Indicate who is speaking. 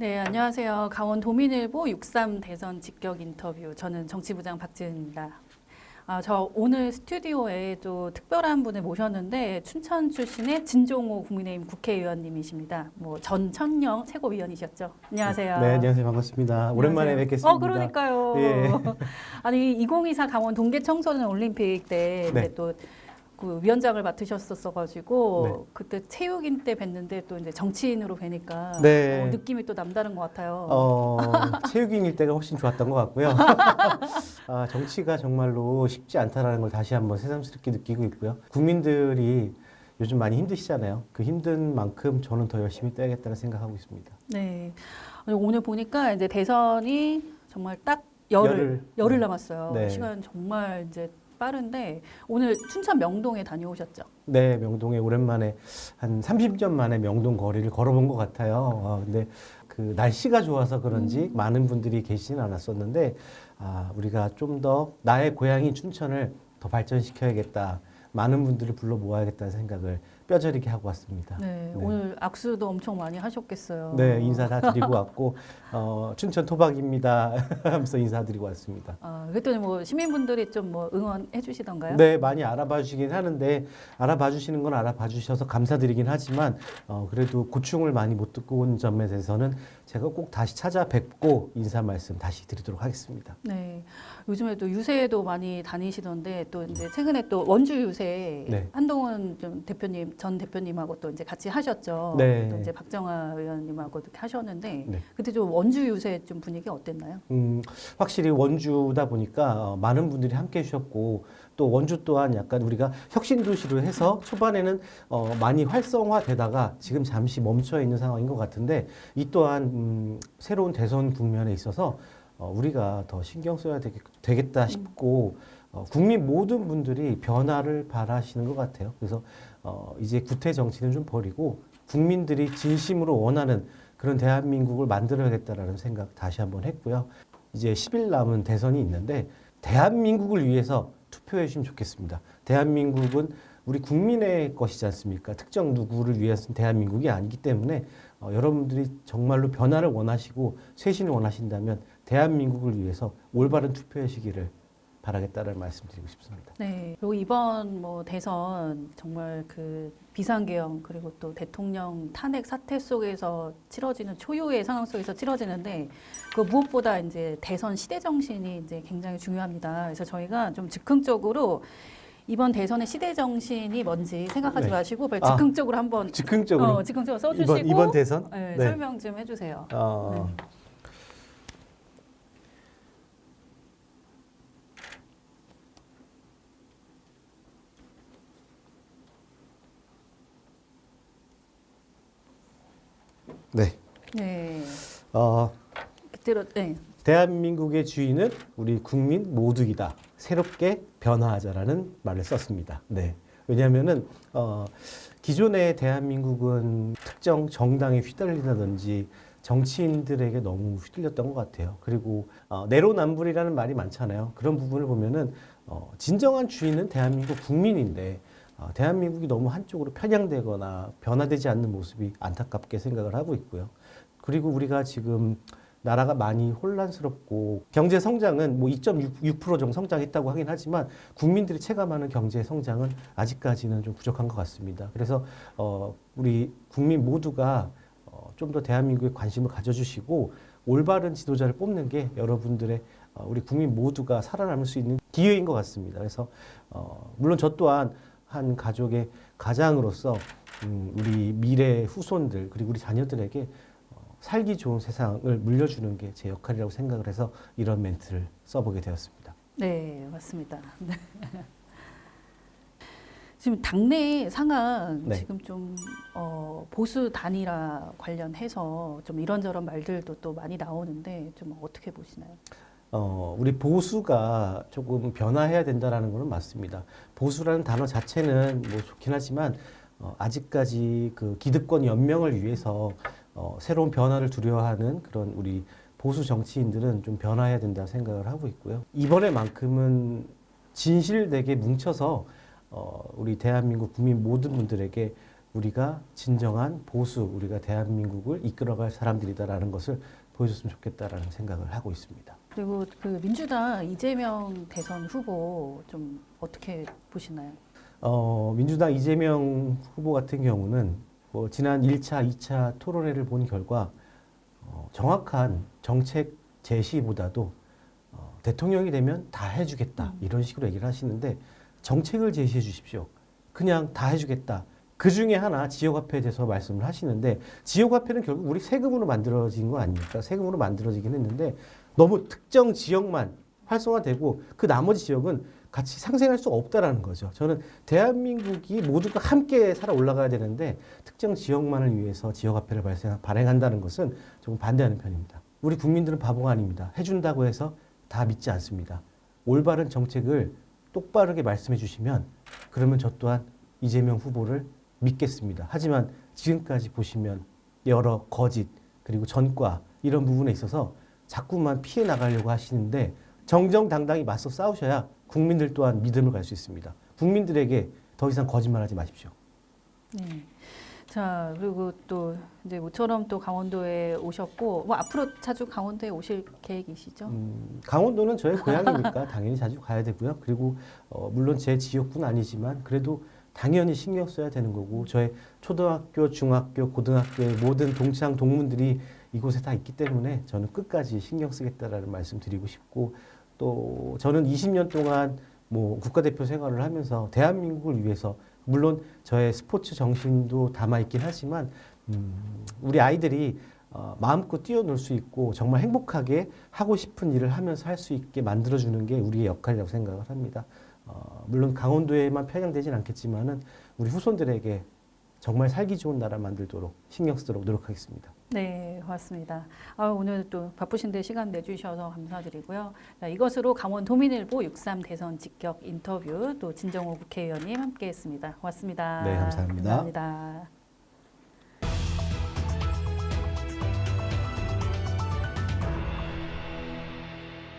Speaker 1: 네, 안녕하세요. 강원 도민일보 63 대선 직격 인터뷰. 저는 정치부장 박지은입니다. 아, 저 오늘 스튜디오에 또 특별한 분을 모셨는데 춘천 출신의 진종호 국민의힘 국회의원님이십니다. 뭐 전천령 최고위원이셨죠. 안녕하세요.
Speaker 2: 네, 안녕하세요. 반갑습니다. 오랜만에. 뵙겠습니다.
Speaker 1: 어, 그러니까요.
Speaker 2: 예.
Speaker 1: 아니 2024 강원 동계 청소년 올림픽 때
Speaker 2: 네.
Speaker 1: 또 그 위원장을 맡으셨었어가지고
Speaker 2: 네.
Speaker 1: 그때 체육인 때 뵀는데 또 이제 정치인으로 뵈니까
Speaker 2: 네.
Speaker 1: 어, 느낌이 또 남다른 것 같아요.
Speaker 2: 어, 체육인일 때가 훨씬 좋았던 것 같고요. 아, 정치가 정말로 쉽지 않다라는 걸 다시 한번 새삼스럽게 느끼고 있고요. 국민들이 요즘 많이 힘드시잖아요. 그 힘든 만큼 저는 더 열심히 떠야겠다는 생각하고 있습니다.
Speaker 1: 네. 오늘 보니까 이제 대선이 정말 딱 열흘,
Speaker 2: 열흘.
Speaker 1: 열흘
Speaker 2: 네.
Speaker 1: 남았어요.
Speaker 2: 네.
Speaker 1: 시간 정말 이제 빠른데 오늘 춘천 명동에 다녀오셨죠?
Speaker 2: 네, 명동에 오랜만에 한 30년 만에 명동 거리를 걸어본 것 같아요. 아, 근데 그 날씨가 좋아서 그런지 많은 분들이 계시진 않았었는데 아, 우리가 좀 더 나의 고향인 춘천을 더 발전시켜야겠다. 많은 분들을 불러 모아야겠다는 생각을 뼈저리게 하고 왔습니다.
Speaker 1: 네,
Speaker 2: 네.
Speaker 1: 오늘 악수도 엄청 많이 하셨겠어요.
Speaker 2: 네, 인사 다 드리고 왔고 어, 춘천 토박입니다 하면서 인사드리고 왔습니다.
Speaker 1: 아, 그랬더니 뭐 시민분들이 좀 뭐 응원해 주시던가요?
Speaker 2: 네, 많이 알아봐 주시긴 하는데 알아봐 주시는 건 알아봐 주셔서 감사드리긴 하지만 어, 그래도 고충을 많이 못 듣고 온 점에 대해서는 제가 꼭 다시 찾아뵙고 인사 말씀 다시 드리도록 하겠습니다.
Speaker 1: 네. 요즘에 또 유세도 많이 다니시던데 또 이제 최근에 또 원주 유세
Speaker 2: 네.
Speaker 1: 한동훈 좀 대표님 전 대표님하고 또 이제 같이 하셨죠.
Speaker 2: 네.
Speaker 1: 또 이제 박정아 의원님하고 이렇게 하셨는데
Speaker 2: 네.
Speaker 1: 그때 좀 원주 유세 좀 분위기 어땠나요?
Speaker 2: 음, 확실히 원주다 보니까 어, 많은 분들이 함께 해주셨고 또 원주 또한 약간 우리가 혁신 도시로 해서 초반에는 어, 많이 활성화되다가 지금 잠시 멈춰 있는 상황인 것 같은데 이 또한 음, 새로운 대선 국면에 있어서 어, 우리가 더 신경 써야 되겠, 되겠다 싶고 어, 국민 모든 분들이 변화를 바라시는 것 같아요. 그래서 어, 이제 구태 정치는 좀 버리고 국민들이 진심으로 원하는 그런 대한민국을 만들어야겠다라는 생각 다시 한번 했고요. 이제 10일 남은 대선이 있는데 대한민국을 위해서 투표해 주시면 좋겠습니다. 대한민국은 우리 국민의 것이지 않습니까? 특정 누구를 위해서 대한민국이 아니기 때문에 어, 여러분들이 정말로 변화를 원하시고 쇄신을 원하신다면 대한민국을 위해서 올바른 투표하시기를 바라겠다는 말씀드리고 싶습니다.
Speaker 1: 네. 그리고 이번 뭐 대선 정말 그 비상계엄 그리고 또 대통령 탄핵 사태 속에서 치러지는 초유의 상황 속에서 치러지는데 그 무엇보다 이제 대선 시대 정신이 이제 굉장히 중요합니다. 그래서 저희가 좀 즉흥적으로 이번 대선의 시대 정신이 뭔지 생각하지
Speaker 2: 네.
Speaker 1: 마시고
Speaker 2: 아,
Speaker 1: 즉흥적으로 한번
Speaker 2: 즉흥적으로
Speaker 1: 어, 즉흥적으로 써주시고
Speaker 2: 이번 이번 대선
Speaker 1: 네,
Speaker 2: 네.
Speaker 1: 설명 좀 해주세요.
Speaker 2: 어, 네.
Speaker 1: 네.
Speaker 2: 어,
Speaker 1: 그대로 네.
Speaker 2: 대한민국의 주인은 우리 국민 모두이다. 새롭게 변화하자라는 말을 썼습니다. 네. 왜냐하면은 어, 기존의 대한민국은 특정 정당에 휘둘리다든지 정치인들에게 너무 휘둘렸던 것 같아요. 그리고 어, 내로남불이라는 말이 많잖아요. 그런 부분을 보면은 어, 진정한 주인은 대한민국 국민인데 어, 대한민국이 너무 한쪽으로 편향되거나 변화되지 않는 모습이 안타깝게 생각을 하고 있고요. 그리고 우리가 지금 나라가 많이 혼란스럽고 경제 성장은 뭐 2.6% 정도 성장했다고 하긴 하지만 국민들이 체감하는 경제 성장은 아직까지는 좀 부족한 것 같습니다. 그래서 어 우리 국민 모두가 어 좀더 대한민국에 관심을 가져주시고 올바른 지도자를 뽑는 게 여러분들의 어 우리 국민 모두가 살아남을 수 있는 기회인 것 같습니다. 그래서 어 물론 저 또한 한 가족의 가장으로서 음 우리 미래 후손들 그리고 우리 자녀들에게 어, 살기 좋은 세상을 물려주는 게 제 역할이라고 생각을 해서 이런 멘트를 써보게 되었습니다.
Speaker 1: 네, 맞습니다. 네. 지금 당내 상황
Speaker 2: 네.
Speaker 1: 지금 좀 어, 보수 단일화 관련해서 좀 이런저런 말들도 또 많이 나오는데 좀 어떻게 보시나요?
Speaker 2: 어, 우리 보수가 조금 변화해야 된다라는 것은 맞습니다. 보수라는 단어 자체는 뭐 좋긴 하지만 어, 아직까지 그 기득권 연명을 위해서 어, 새로운 변화를 두려워하는 그런 우리 보수 정치인들은 좀 변화해야 된다 생각을 하고 있고요. 이번에만큼은 진실되게 뭉쳐서 어, 우리 대한민국 국민 모든 분들에게 우리가 진정한 보수, 우리가 대한민국을 이끌어갈 사람들이다라는 것을 보여줬으면 좋겠다라는 생각을 하고 있습니다.
Speaker 1: 그리고 그 민주당 이재명 대선 후보 좀 어떻게 보시나요?
Speaker 2: 어, 민주당 이재명 후보 같은 경우는 뭐 지난 1차, 2차 토론회를 본 결과 어, 정확한 정책 제시보다도 어, 대통령이 되면 다 해주겠다 이런 식으로 얘기를 하시는데 정책을 제시해 주십시오. 그냥 다 해주겠다. 그 중에 하나 지역화폐에 대해서 말씀을 하시는데 지역화폐는 결국 우리 세금으로 만들어진 거 아닙니까? 세금으로 만들어지긴 했는데 너무 특정 지역만 활성화되고 그 나머지 지역은 같이 상생할 수 없다라는 거죠. 저는 대한민국이 모두가 함께 살아 올라가야 되는데 특정 지역만을 위해서 지역화폐를 발생, 발행한다는 것은 조금 반대하는 편입니다. 우리 국민들은 바보가 아닙니다. 해준다고 해서 다 믿지 않습니다. 올바른 정책을 똑바르게 말씀해 주시면 그러면 저 또한 이재명 후보를 믿겠습니다. 하지만 지금까지 보시면 여러 거짓 그리고 전과 이런 부분에 있어서 자꾸만 피해 나가려고 하시는데 정정당당히 맞서 싸우셔야 국민들 또한 믿음을 갈 수 있습니다. 국민들에게 더 이상 거짓말하지 마십시오.
Speaker 1: 네. 자 그리고 또 이제 모처럼 또 강원도에 오셨고 뭐 앞으로 자주 강원도에 오실 계획이시죠?
Speaker 2: 음, 강원도는 저의 고향이니까 당연히 자주 가야 되고요. 그리고 어, 물론 제 지역구는 아니지만 그래도 당연히 신경 써야 되는 거고 저의 초등학교, 중학교, 고등학교의 모든 동창 동문들이 이곳에 다 있기 때문에 저는 끝까지 신경 쓰겠다라는 말씀 드리고 싶고 또 저는 20년 동안 뭐 국가대표 생활을 하면서 대한민국을 위해서 물론 저의 스포츠 정신도 담아 있긴 하지만 음, 우리 아이들이 어, 마음껏 뛰어놀 수 있고 정말 행복하게 하고 싶은 일을 하면서 할 수 있게 만들어주는 게 우리의 역할이라고 생각을 합니다. 어, 물론 강원도에만 편향되진 않겠지만은 우리 후손들에게 정말 살기 좋은 나라 만들도록 신경 쓰도록 노력하겠습니다.
Speaker 1: 네, 고맙습니다. 아, 오늘 또 바쁘신데 시간 내주셔서 감사드리고요. 자, 이것으로 강원 도민일보 6.3 대선 직격 인터뷰 또 진정호 국회의원님 함께했습니다. 고맙습니다.
Speaker 2: 네, 감사합니다.
Speaker 1: 감사합니다.